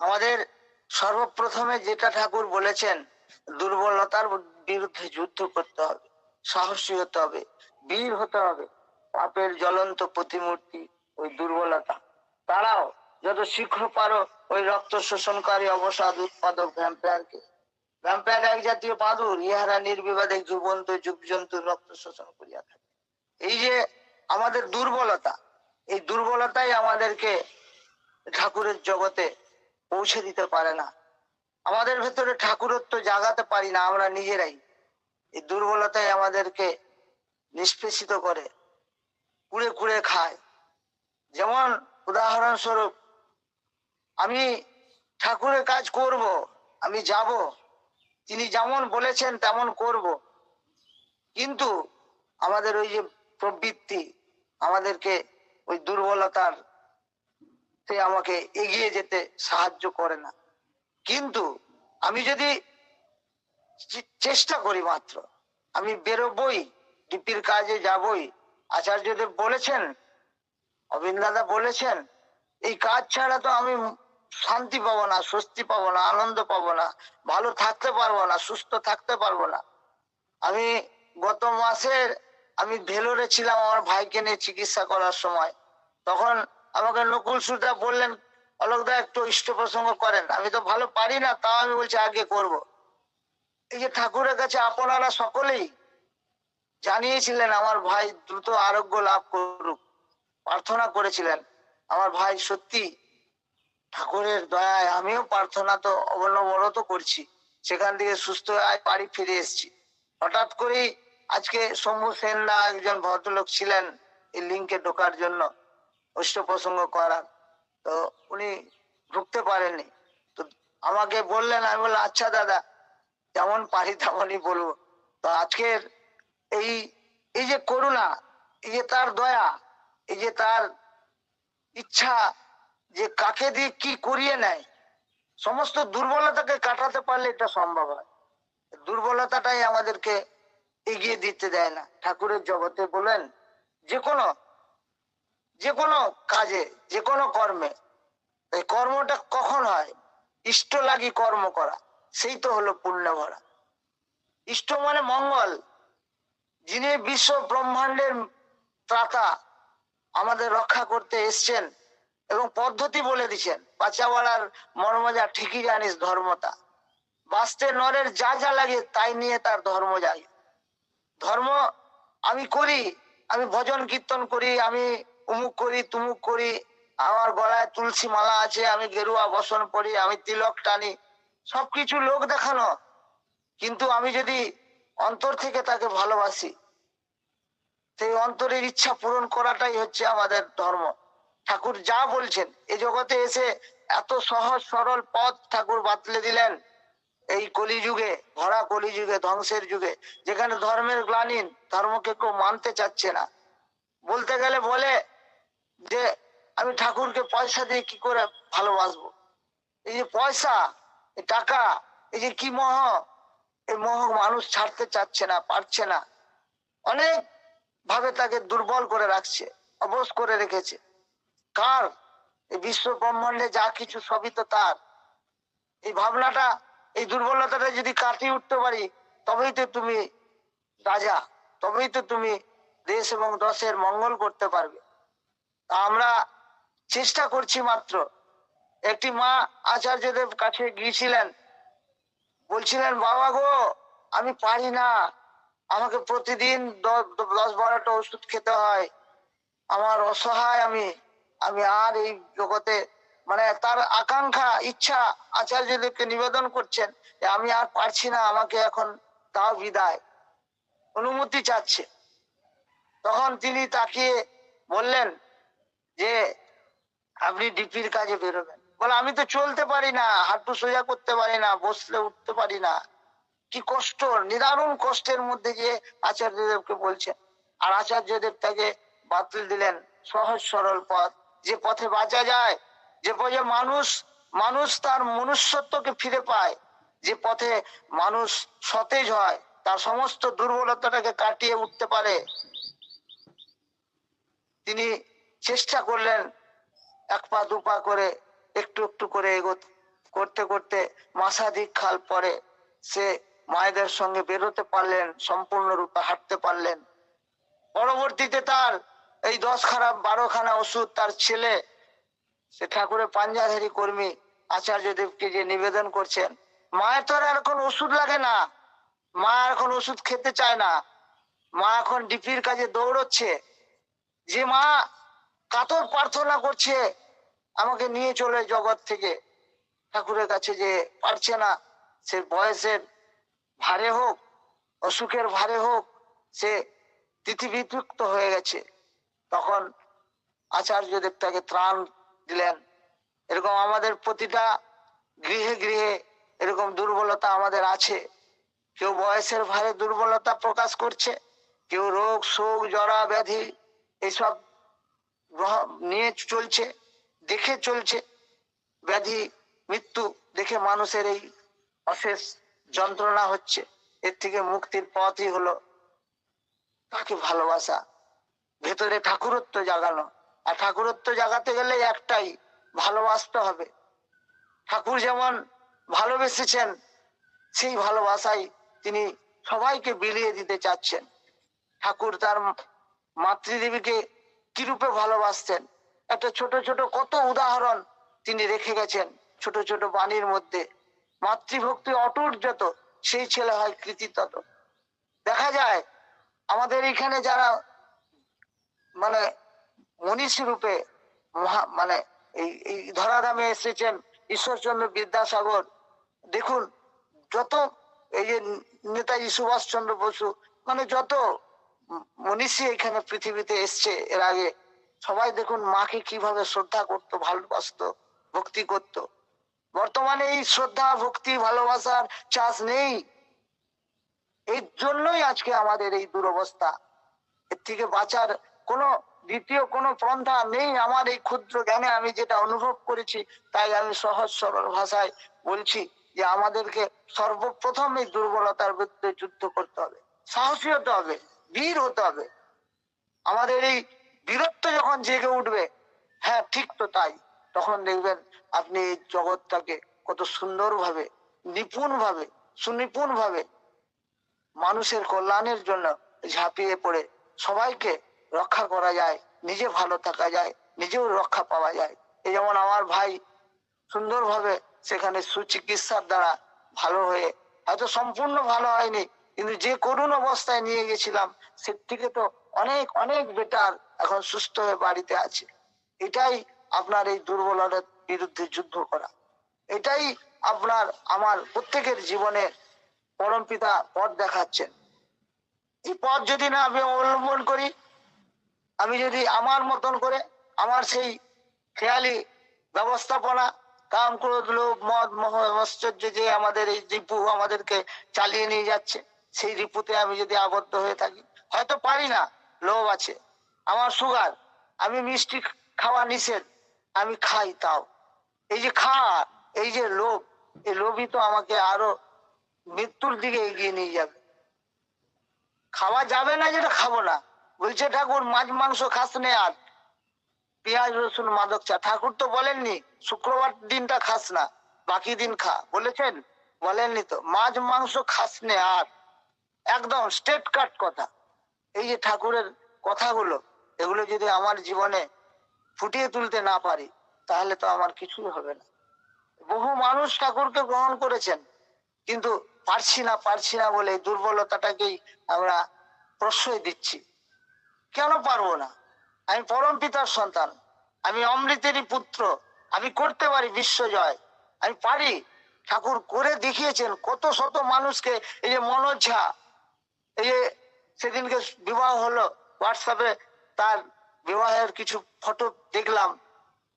আমাদের সর্বপ্রথমে যেটা ঠাকুর বলেছেন, দুর্বলতার বিরুদ্ধে যুদ্ধ করতে হবে, সাহসী হতে হবে, বীর হতে হবে। পাপের জ্বলন্ত প্রতিমূর্তি, ওই দুর্বলতা। তারাও যত শীঘ্র পারো ওই রক্ত শোষণকারী অবসাদ উৎপাদক ভ্যাম্পায়ারকে। ভ্যাম্পায়ার এক জাতীয় পাদুর ইহারা নির্বিবাদে জীবন্ত জীবজন্তু রক্ত শোষণ করিয়া থাকে। এই যে আমাদের দুর্বলতা, এই দুর্বলতাই আমাদেরকে ঠাকুরের জগতে পৌঁছে দিতে পারে না। আমাদের ভেতরে ঠাকুরত্ব জাগাতে পারি না আমরা নিজেরাই। এই দুর্বলতাই আমাদেরকে নিষ্পেষিত করে, কুড়ে কুড়ে খায়। যেমন উদাহরণস্বরূপ, আমি ঠাকুরের কাজ করব, আমি যাব। তিনি যেমন বলেছেন তেমন করব। কিন্তু আমাদের ওই যে প্রবৃত্তি, আমাদেরকে ওই দুর্বলতার তে আমাকে এগিয়ে যেতে সাহায্য করে না। কিন্তু আমি যদি চেষ্টা করি মাত্র, আমি বেরোবই, ডিপির কাজে যাবই। আচার্যদেব বলেছেন অবিন দাদা বলেছেন, এই কাজ ছাড়া তো আমি শান্তি পাবো না, স্বস্তি পাবো না, আনন্দ পাবো না, ভালো থাকতে পারব না, সুস্থ থাকতে পারব না। আমি গত মাসে আমি ভেলোরে ছিলাম আমার ভাইকে নিয়ে চিকিৎসা করার সময়। তখন আমাকে নকুল সুদা বললেন অলোকদা একটু ইষ্ট প্রসঙ্গ করেন। আমি তো ভালো পারি না, তাও আমি বলছি আগে করব। এই যে ঠাকুরের কাছে আপনারা সকলেই জানিয়েছিলেন, আমার ভাই দ্রুত আরোগ্য লাভ করুক। প্রার্থনা করেছিলেন, আমার ভাই, সত্যি ঠাকুরের দয়ায় আমিও প্রার্থনা তো অবনবরত করছি। সেখান থেকে সুস্থ আয় বাড়ি ফিরে এসেছি। হঠাৎ করেই আজকে শম্ভু সেনরা একজন ভদ্রলোক ছিলেন এই লিঙ্কে ঢোকার জন্য। অষ্ট প্রসঙ্গ করার তো উনি ঢুকতে পারেননি। তো আমাকে বললেন, আমি বললাম আচ্ছা দাদা, যেমন পারি তেমনই বলব। তো আজকের এই এই যে করুণা, এই যে তার দয়া, এই যে তার ইচ্ছা যে কাকে দিয়ে কি করিয়ে নেয়, সমস্ত দুর্বলতাকে কাটাতে পারলে এটা সম্ভব হয়। দুর্বলতাটাই আমাদেরকে এগিয়ে দিতে দেয় না। ঠাকুরের জগতে বলেন, যে কোনো কোনো কাজে যে কোনো কর্মে। এই কর্মটা কখন হয়? ইষ্ট লাগি কর্ম করা, সেই তো হলো পুণ্য ভরা ইষ্ট মানে মঙ্গল। যিনি বিশ্ব ব্রহ্মাণ্ডের ত্রাতা, আমাদের রক্ষা করতে এসছেন এবং পদ্ধতি বলে দিছেন পাচাওয়ালার মর্মজা ঠিকই জানিস ধর্মতা। বাঁচতে নরের যা যা লাগে তাই নিয়ে তার ধর্ম যায়। ধর্ম আমি করি, আমি ভজন কীর্তন করি, আমি উমুক করি, তুমুক করি, আমার গলায় তুলসী মালা আছে, আমি গেরুয়া বসন পরি, আমি তিলক টানি, সবকিছু লোক দেখানো। কিন্তু আমি যদি অন্তর থেকে তাকে ভালোবাসি, সেই অন্তরের ইচ্ছা পূরণ করাটাই হচ্ছে আমাদের ধর্ম। ঠাকুর যা বলছেন এই জগতে এসে এত সহজ সরল পথ ঠাকুর বাতলে দিলেন। এই কলিযুগে, ভরা কলিযুগে, ধ্বংসের যুগে, যেখানে ধর্মের গ্লানিন, ধর্মকে কেউ মানতে চাচ্ছে না। বলতে গেলে বলে যে আমি ঠাকুরকে পয়সা দিয়ে কি করে ভালোবাসবো? এই যে পয়সা, এই টাকা, এই যে কি মোহ? এই মোহ মানুষ ছাড়তে চাচ্ছে না, পারছে না। অনেক ভাবে তাকে দুর্বল করে রাখছে, অবশ করে রেখেছে। কার? এই বিশ্ব ব্রহ্মাণ্ডে যা কিছু সবই তো তার। এই ভাবনাটা, এই দুর্বলতাটা যদি কাটিয়ে উঠতে পারি, তবেই তো তুমি রাজা, তবেই তো তুমি দেশ এবং দশের মঙ্গল করতে পারবে। আমরা চেষ্টা করছি মাত্র। একটি মা আচার্যদেব কাছে গিয়েছিলেন। বলছিলেন, বাবা গো, আমি পারি না। আমাকে প্রতিদিন দশ বারোটা ওষুধ খেতে হয়। আমার অসহায় আমি। আমি আর এই জগতে মানে তার আকাঙ্ক্ষা, ইচ্ছা আচার্যদেবকে নিবেদন করছেন আমি আর পারছি না, আমাকে এখন তাও বিদায়। অনুমতি চাচ্ছে। তখন তিনি তাকিয়ে বললেন যে আপনি ডিপির কাজে বেরোবেন। বলে, আমি তো চলতে পারি না, হাঁটু সোজা করতে পারি না, বসলে উঠতে পারি না। কি কষ্ট, নিদারুণ কষ্টের মধ্যে গিয়ে আচার্যদেবকে বলছেন। আর আচার্যদেব তাকে বাতিল দিলেন, সহজ সরল পথ। যে পথে বাঁচা যায়, যে পথে মানুষ মানুষ তার মনুষ্যত্বকে ফিরে পায়, যে পথে মানুষ সতেজ হয়, তার সমস্ত দুর্বলতাটাকে কাটিয়ে উঠতে পারে। তিনি চেষ্টা করলেন এক পা, দু পা করে একটু একটু করে এগোতে করতে করতে মাসাধিক খাল পরে সে মায়েদের সঙ্গে বেরোতে পারলেন, সম্পূর্ণরূপে হাঁটতে পারলেন। পরবর্তীতে তার এই দশ খারাপ বারো খানা ওষুধ তার ছেলে, সে ঠাকুরের পাঞ্জাধারী কর্মী আচার্য দেবকে যে নিবেদন করছেন, মায়ের তো আর এখন ওষুধ লাগে না। মা এখন ওষুধ খেতে চায় না। মা এখন ডিপির কাজে দৌড়চ্ছে। যে মা কাতর প্রার্থনা করছে, আমাকে নিয়ে চলে জগৎ থেকে। ঠাকুরের কাছে যে পারছে না, সে বয়সের ভারে হোক, অসুখের ভারে হোক, সে তিথিবিতুক্ত হয়ে গেছে। তখন আচার্যদেব তাকে ত্রাণ দিলেন। এরকম আমাদের প্রতিটা গৃহে গৃহে এরকম দুর্বলতা আমাদের আছে। কেউ বয়সের ভারে দুর্বলতা প্রকাশ করছে, কেউ রোগ, শোক, জরা, ব্যাধি, এইসব নিয়ে চলছে, দেখে চলছে। ব্যাধি মৃত্যু দেখে মানুষের এই অশেষ যন্ত্রণা হচ্ছে। এর থেকে মুক্তির পথই হলো তাকে ভালোবাসা। ভেতরে ঠাকুরত্ব জাগানো। আর ঠাকুরত্ব জাগাতে গেলে একটাই, ভালোবাসতে হবে। ঠাকুর যেমন ভালোবেসেছেন, সেই ভালোবাসাই তিনি সবাইকে বিলিয়ে দিতে চাচ্ছেন। ঠাকুর তার মাতৃদেবীকে কিরূপে ভালোবাসতেন? একটা ছোট ছোট কত উদাহরণ তিনি রেখে গেছেন ছোট ছোট বাণীর মধ্যে। মাতৃভক্তি অটুট যত, সেই ছেলে হয় কৃতি তত দেখা যায়, আমাদের এখানে যারা মানে মনীষী রূপে মহা মানে এই এই ধরাধামে এসেছেন ঈশ্বরচন্দ্র বিদ্যাসাগর, দেখুন, যত এই যে নেতাজি সুভাষ চন্দ্র বসু মানে যত মনীষী এখানে পৃথিবীতে এসছে। এর আগে সবাই দেখুন মাকে কীভাবে শ্রদ্ধা করতো, ভালোবাসতো, ভক্তি করত। বর্তমানে এই শ্রদ্ধা, ভক্তি, ভালোবাসার চাষ নেই। এর জন্যই আজকে আমাদের এই দুরবস্থা। এর থেকে বাঁচার কোনো দ্বিতীয় কোনো পন্থা নেই আমার এই ক্ষুদ্র জ্ঞানে। আমি যেটা অনুভব করেছি, তাই আমি সহজ সরল ভাষায় বলছি যে আমাদেরকে সর্বপ্রথম এই দুর্বলতার বিরুদ্ধে যুদ্ধ করতে হবে। সাহসী হতে হবে। বীর হতে হবে। আমাদের এই বীরত্ব যখন জেগে উঠবে হ্যাঁ ঠিক তো তাই। তখন দেখবেন আপনি এই জগৎটাকে কত সুন্দরভাবে নিপুণ ভাবে সুনিপুণ ভাবে মানুষের কল্যাণের জন্য ঝাঁপিয়ে পড়ে, সবাইকে রক্ষা করা যায়, নিজে ভালো থাকা যায়, নিজেও রক্ষা পাওয়া যায়। এই যেমন আমার ভাই সুন্দরভাবে সেখানে সুচিকিৎসার দ্বারা ভালো হয়ে, হয়তো সম্পূর্ণ ভালো হয়নি কিন্তু যে করুণ অবস্থায় নিয়ে গেছিলাম, সে থেকে তো অনেক অনেক বেটার এখন সুস্থ হয়ে বাড়িতে আছে। এটাই আপনার এই দুর্বলতার বিরুদ্ধে যুদ্ধ করা। এটাই আপনার, আমার প্রত্যেকের জীবনে পরম পিতা পথ দেখাচ্ছেন। এই পথ যদি না আমি অবলম্বন করি, আমি যদি আমার মতন করে, আমার সেই খেয়ালি ব্যবস্থাপনা, কাম, ক্রোধ, লোভ, মদ, মোহ যে আমাদের এই রিপু আমাদেরকে চালিয়ে নিয়ে যাচ্ছে সেই রিপুতে আমি যদি আবদ্ধ হয়ে থাকি, হয়তো পারি না, লোভ আছে। আমার সুগার আমি মিষ্টি খাওয়া নিষেধ, আমি খাই তাও। এই যে খাওয়া এই যে লোভ, এই লোভই তো আমাকে আরও মৃত্যুর দিকে এগিয়ে নিয়ে যাবে। খাওয়া যাবে না যেটা খাব না। বলছে, ঠাকুর, মাছ, মাংস খাস নে আর। পেঁয়াজ, রসুন, মাদক চা। ঠাকুর তো বলেননি, শুক্রবার দিনটা খাস না, বাকি দিন খা। বলেছেন? বলেননি তো, মাছ, মাংস খাস নে আর। একদম স্টেট কাট কথা। এই যে ঠাকুরের কথাগুলো, এগুলো যদি আমার জীবনে ফুটিয়ে তুলতে না পারি, তাহলে তো আমার কিছুই হবে না। বহু মানুষ ঠাকুরকে গ্রহণ করেছেন, কিন্তু পারছি না পারছি না বলে দুর্বলতাটাকেই আমরা প্রশ্রয় দিচ্ছি। কেন পারব না? আমি পরম পিতার সন্তান, আমি অমৃতেরই পুত্র, আমি করতে পারি বিশ্বজয় আমি পারি। ঠাকুর করে দেখিয়েছেন কত শত মানুষকে এই যে মনোজ ঝা এই সেদিনকে বিবাহ হলো। হোয়াটসঅ্যাপে তার বিবাহের কিছু ফটো দেখলাম।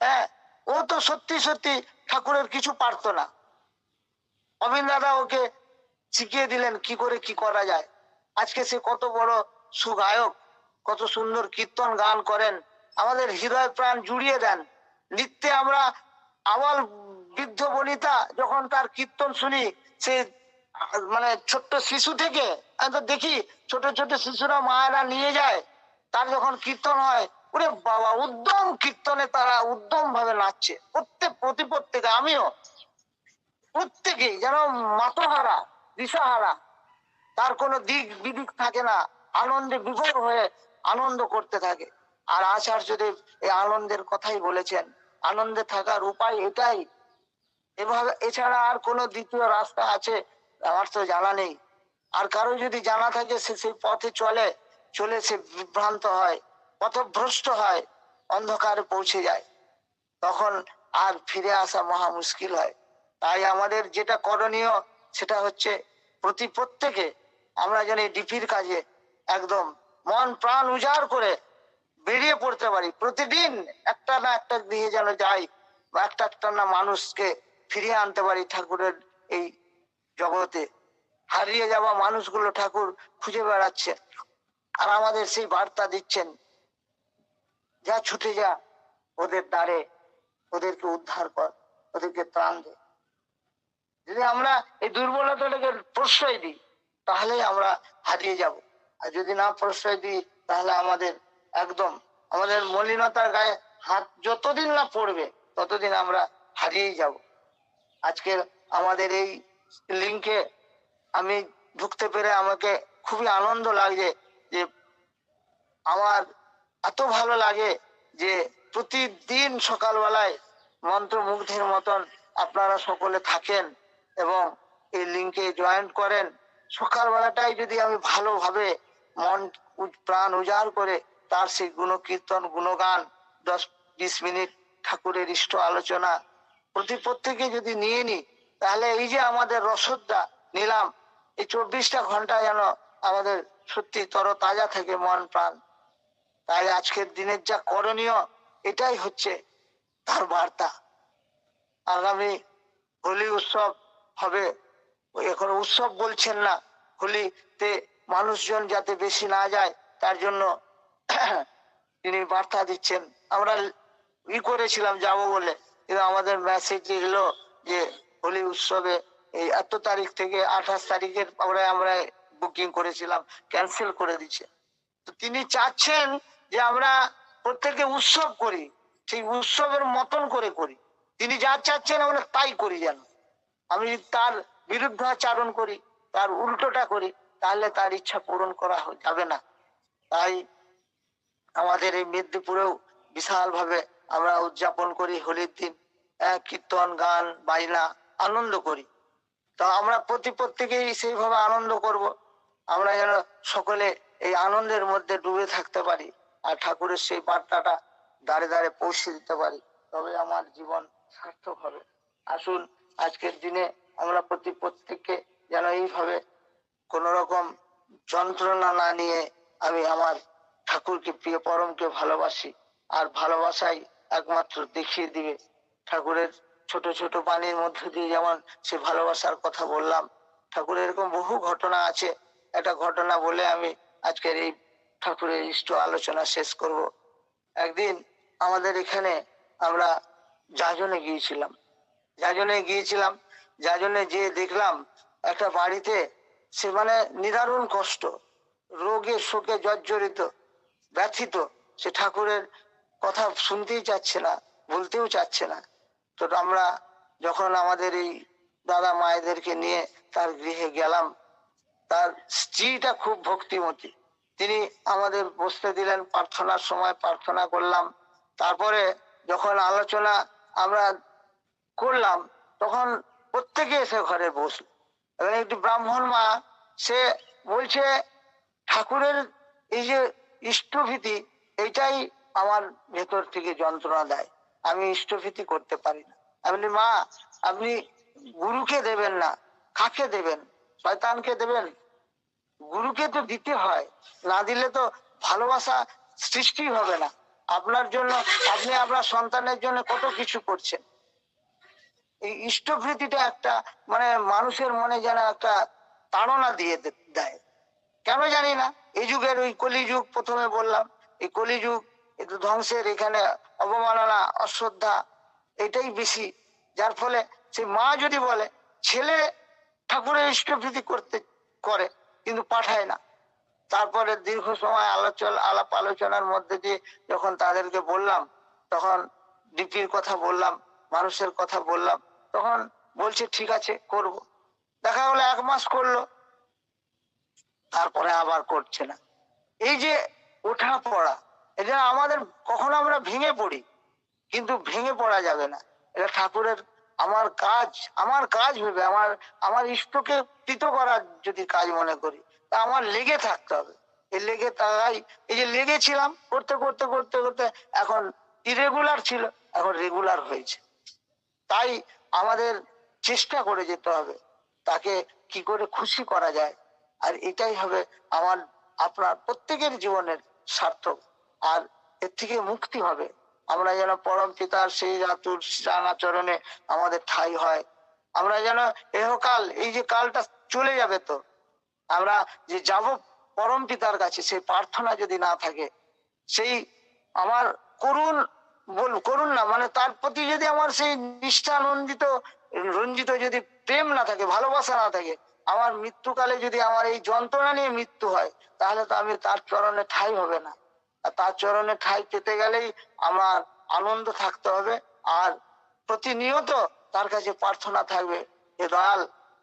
হ্যাঁ ও তো সত্যি সত্যি ঠাকুরের কিছু পারতো না। অবিন দাদা ওকে শিখিয়ে দিলেন কি করে কি করা যায়। আজকে সে কত বড় সুগায়ক, কত সুন্দর কীর্তন গান করেন। আমাদের হৃদয় প্রাণ জুড়িয়ে দেন। নিত্যে আমরা আওয়াল বৃদ্ধ বনিতা যখন তার কীর্তন শুনি, সে মানে ছোট্ট শিশু থেকে, আমি তো দেখি ছোট ছোট শিশুরা মায়েরা নিয়ে যায়, তার যখন কীর্তন হয়, ওরে বাবা, উদ্যম কীর্তনে তারা উদ্যম ভাবে নাচছে। প্রত্যেক প্রতি প্রত্যেকে, আমিও। প্রত্যেকেই, যেন মাতহারা, দিশাহারা, তার কোনো দিক বিদিক থাকে না, আনন্দে বিভোর হয়ে আনন্দ করতে থাকে। আর আচার্যদেব এই আনন্দের কথাই বলেছেন, আনন্দে থাকার উপায় এটাই। এভাবে, এছাড়া আর কোনো দ্বিতীয় রাস্তা আছে আমার তো জানা নেই। আর কারও যদি জানা থাকে সে সেই পথে চলে চলে সে বিভ্রান্ত হয়, পথভ্রষ্ট হয়, অন্ধকারে পৌঁছে যায়। তখন আর ফিরে আসা মহা মুশকিল হয়। তাই আমাদের যেটা করণীয়, সেটা হচ্ছে প্রতি প্রত্যেকে আমরা যেন এই ডিপির কাজে একদম মন প্রাণ উজাড় করে বেরিয়ে পড়তে পারি। প্রতিদিন একটা না একটা দিয়ে যেন যাই বা একটা একটা না মানুষকে ফিরিয়ে আনতে পারি ঠাকুরের এই জগতে হারিয়ে যাওয়া মানুষগুলো ঠাকুর খুঁজে বেড়াচ্ছে আর আমাদের সেই বার্তা দিচ্ছেন, যা ছুটে যা, ওদের দ্বারে ওদেরকে উদ্ধার কর, ওদেরকে ত্রাণ দে। যদি আমরা এই দুর্বলতাটাকে প্রশ্রয় দিই তাহলে আমরা হারিয়ে যাব। আর যদি না প্রশ্রয় দিই, তাহলে আমাদের একদম, আমাদের মলিনতার গায়ে হাত যতদিন না পড়বে, ততদিন আমরা হারিয়েই যাব। আজকের আমাদের এই লিঙ্কে আমি ঢুকতে পেরে আমাকে খুবই আনন্দ লাগছে যে আমার এত ভালো লাগে যে প্রতিদিন সকালবেলায় মন্ত্রমুগ্ধের মতন আপনারা সকলে থাকেন এবং এই লিঙ্কে জয়েন করেন। সকালবেলাটাই যদি আমি ভালোভাবে মন প্রাণ উজাড় করে তার সেই গুণ কীর্তন গুণগান, দশ, বিশ মিনিট ঠাকুরের ইষ্ট আলোচনা প্রতি প্রত্যেকে যদি নিয়ে নি তাহলে এই যে আমাদের রসদটা নিলাম, এই চব্বিশটা ঘণ্টা যেন আমাদের সত্যি তর তাজা থাকে মন প্রাণ। তাই আজকের দিনের যা করণীয়, এটাই হচ্ছে তার বার্তা। আগামী হোলি উৎসব হবে, এখন উৎসব বলছেন না, হোলিতে মানুষজন যাতে বেশি না যায়, তার জন্য তিনি বার্তা দিচ্ছেন। আমরা ই করেছিলাম, যাব বলে। কিন্তু আমাদের মেসেজ এলো যে হোলি উৎসবে এই এত তারিখ থেকে আঠাশ তারিখের আমরা আমরা বুকিং করেছিলাম ক্যান্সেল করে দিচ্ছে। তো তিনি চাচ্ছেন যে আমরা প্রত্যেকে উৎসব করি, সেই উৎসবের মতন করে করি। তিনি যা চাচ্ছেন আমরা তাই করি যেন। আমি তার বিরুদ্ধাচারণ করি, তার উল্টোটা করি, তাহলে তার ইচ্ছা পূরণ করা যাবে না। তাই আমাদের এই মেদিনীপুরেও বিশাল ভাবে আমরা উদযাপন করি হোলির দিন। কীর্তন, গান বাইনা আনন্দ করি। তো আমরা প্রতি প্রত্যেকেই সেইভাবে আনন্দ করব। আমরা যেন সকলে এই আনন্দের মধ্যে ডুবে থাকতে পারি আর ঠাকুরের সেই বার্তাটা দাঁড়ে দাঁড়ে পৌঁছে দিতে পারি। তবে আমার জীবন সার্থক হবে। আসুন, আজকের দিনে আমরা প্রতি প্রত্যেককে যেন এইভাবে কোন রকম যন্ত্রণা না নিয়ে আমি আমার ঠাকুরকে প্রিয় পরমকে ভালোবাসি। আর ভালোবাসাই একমাত্র দেখিয়ে দিবে ঠাকুরের ছোট ছোট পানির মধ্য দিয়ে যেমন সে ভালোবাসার কথা বললাম। ঠাকুরের এরকম বহু ঘটনা আছে। একটা ঘটনা বলে আমি আজকের এই ঠাকুরের ইষ্ট আলোচনা শেষ করব। একদিন আমাদের এখানে আমরা যাজনে গিয়েছিলাম। যাজনে গিয়েছিলাম। যাজনে যেয়ে দেখলাম একটা বাড়িতে সে মানে নিদারুণ কষ্ট, রোগে শোকে জর্জরিত, ব্যথিত। সে ঠাকুরের কথা শুনতেই চাচ্ছে না, বলতেও চাচ্ছে না। তো আমরা যখন আমাদের এই দাদা মায়েদেরকে নিয়ে তার গৃহে গেলাম, তার স্ত্রীটা খুব ভক্তিমতী। তিনি আমাদের বসতে দিলেন, প্রার্থনার সময় প্রার্থনা করলাম। তারপরে যখন আলোচনা আমরা করলাম, তখন প্রত্যেকে এসে ঘরে বসল। এবং একটি ব্রাহ্মণ মা, সে বলছে, ঠাকুরের এই যে ইষ্টভীতি, এটাই আমার ভেতর থেকে যন্ত্রণা দেয়। আমি ইষ্টভীতি করতে পারি না। আমি মা, আপনি গুরুকে দেবেন না, কাকে দেবেন? শয়তানকে দেবেন? গুরুকে তো দিতে হয়, না দিলে তো ভালোবাসা সৃষ্টি হবে না। আপনার জন্য, আপনি আপনার সন্তানের জন্য কত কিছু করছেন। এই ইষ্টভৃতিটা একটা মানে মানুষের মনে যেন একটা তাড়না দিয়ে দেয়। কেন জানি না, এই যুগের ওই কলিযুগ প্রথমে বললাম, এই কলিযুগ একটু ধ্বংসের এখানে অবমাননা, অশ্রদ্ধা এটাই বেশি। যার ফলে সে মা যদি বলে, ছেলে ঠাকুরের ইষ্টভৃতি করতে করে, কিন্তু পাঠায় না। তারপরে দীর্ঘ সময় আলোচনা, আলাপ আলোচনার মধ্যে দিয়ে যখন তাদেরকে বললাম, তখন ডিপির কথা বললাম, মানুষের কথা বললাম, তখন বলছে, ঠিক আছে, করব। দেখা গেলো এক মাস করল, তারপরে আবার করছে না। এই যে ওঠা পড়া এটা আমাদের, কখনো আমরা ভেঙে পড়ি, কিন্তু ভেঙে পড়া যাবে না। এটা ঠাকুরের আমার কাজ আমার কাজ ভেবে, আমার আমার ইষ্টকে কৃত করার যদি কাজ মনে করি, তা আমার লেগে থাকতে হবে। এই লেগে তাই এই যে লেগেছিলাম, করতে করতে করতে করতে, এখন ইরেগুলার ছিল, এখন রেগুলার হয়েছে। তাই আমাদের চেষ্টা করে যেতে হবে, তাকে কি করে খুশি করা যায়, আর এটাই হবে আমার, আপনার প্রত্যেকের জীবনের সার্থক। আর এর থেকে মুক্তি হবে। আমরা যেন পরম পিতার সেই রাতুর রাঙাচরণে আমাদের ঠাই হয়। আমরা যেন এহকাল, এই যে কালটা চলে যাবে তো, আমরা যে যাব পরম পিতার কাছে, সেই প্রার্থনা যদি না থাকে, সেই আমার করুণ বল করুন না মানে তার প্রতি যদি আমার সেই নিষ্ঠানন্দিত, রঞ্জিত যদি প্রেম না থাকে, ভালোবাসা না থাকে, আমার মৃত্যুকালে যদি আমার এই যন্ত্রণা নিয়ে মৃত্যু হয়, তাহলে তো আমি তার চরণে ঠাই হবে না। তার চরণে ঠাই পেতে গেলেই আমার আনন্দ থাকতে হবে। আর প্রতিনিয়ত তার কাছে প্রার্থনা থাকবে এ দয়াল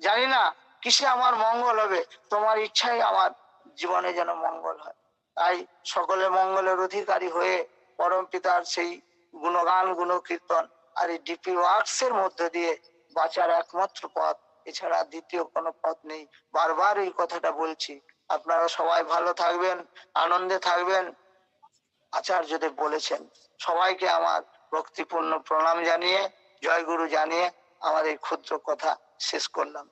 জানি না কিসে আমার মঙ্গল হবে। তোমার ইচ্ছাই আমার জীবনে যেন মঙ্গল হয়। তাই সকলে মঙ্গলের অধিকারী হয়ে পরম পিতার সেই গুণগান, গুণকীর্তন আর এই ডিপি ওয়ার্কস এর মধ্য দিয়ে বাঁচার একমাত্র পথ। এছাড়া দ্বিতীয় কোনো পথ নেই। বারবার এই কথাটা বলছি। আপনারা সবাই ভালো থাকবেন, আনন্দে থাকবেন। আচার্যদেব বলেছেন, সবাইকে আমার ভক্তিপূর্ণ প্রণাম জানিয়ে জয় গুরু জানিয়ে আমার এই ক্ষুদ্র কথা শেষ করলাম।